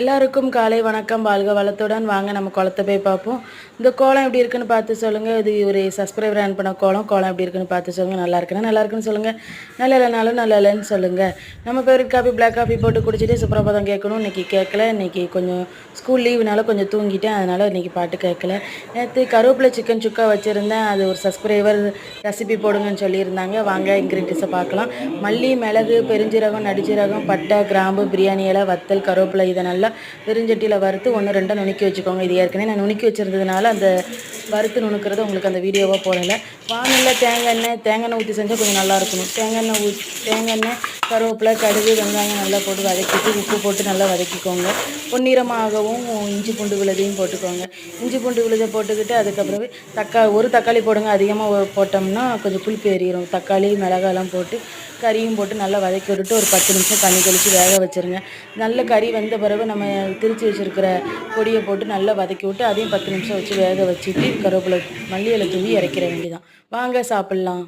எல்லாருக்கும் காலை வணக்கம் வாழ்க வளத்துடன். வாங்க நம்ம குளத்தை போய் பார்ப்போம். இந்த கோலம் எப்படி இருக்குன்னு பார்த்து சொல்லுங்கள் இது ஒரு சப்ஸ்கிரைபர் ஆன் பண்ண கோலம். கோலம் எப்படி இருக்குன்னு பார்த்து சொல்லுங்கள் நல்லா இருக்குன்னா நல்லா இருக்குன்னு சொல்லுங்கள் நல்லா இல்லைனாலும் நல்லா இல்லைன்னு சொல்லுங்கள் நம்ம ஃபேவரட் காஃபி பிளாக் காஃபி போட்டு குடிச்சிட்டு சுப்பரபதம் கேட்கணும். இன்றைக்கி கேட்கல. இன்றைக்கி கொஞ்சம் ஸ்கூல் லீவுனால கொஞ்சம் தூங்கிட்டேன். அதனால் இன்றைக்கி பாட்டு கேட்கல. நேற்று கருவேப்பிலை சிக்கன் சுக்கா வச்சுருந்தேன். அது ஒரு சப்ஸ்கிரைபர் ரெசிபி போடுங்கன்னு சொல்லியிருந்தாங்க. வாங்க இன்க்ரீடியன்ஸை பார்க்கலாம். மல்லி மிளகு பெருஞ்சீரகம் நடிச்சீரகம் பட்டை கிராம்பு பிரியாணி இலை வத்தல் கருவேப்பிலை இதை நல்லா பெருஞ்சட்டியில் வறுத்து ஒன்று ரெண்டாக நுணுக்கி வச்சுக்கோங்க. இது ஏற்கனவே நான் நுணுக்கி வச்சுருந்ததுனால அந்த வறுத்து நுணுக்கிறது உங்களுக்கு அந்த வீடியோவாக போடலை. வானலில் தேங்காய் எண்ணெய் தேங்காய் எண்ணெய் ஊற்றி செஞ்சால் கொஞ்சம் நல்லா இருக்கணும் தேங்காய் எண்ணெய் ஊ தேங்காய் எண்ணெய் கருவேப்பிலை கடுகு வெங்காயம் நல்லா போட்டு வதக்கிட்டு உப்பு போட்டு நல்லா வதக்கிக்கோங்க. பொன்னிறமாகவும் இஞ்சி பூண்டு விழுதையும் போட்டுக்கோங்க. இஞ்சி பூண்டு விழுதை போட்டுக்கிட்டு அதுக்கப்புறமே தக்காளி ஒரு தக்காளி போடுங்க. அதிகமாக போட்டோம்னா கொஞ்சம் புளிப்பு ஏறிடும் தக்காளி மிளகாலாம் போட்டு கறியும் போட்டு நல்லா வதக்கி விட்டுட்டு ஒரு பத்து நிமிஷம் தண்ணி தெளித்து வேக வச்சுருங்க. நல்ல கறி வெந்த பிறகு நம்ம திரித்து வச்சுருக்கிற பொடியை போட்டு நல்லா வதக்கி விட்டு அதையும் பத்து நிமிஷம் வச்சு வேக வச்சுட்டு கருவேப்பிலை மல்லியில் தூவி இறக்கிற வேண்டியதான் வாங்க சாப்பிட்லாம்.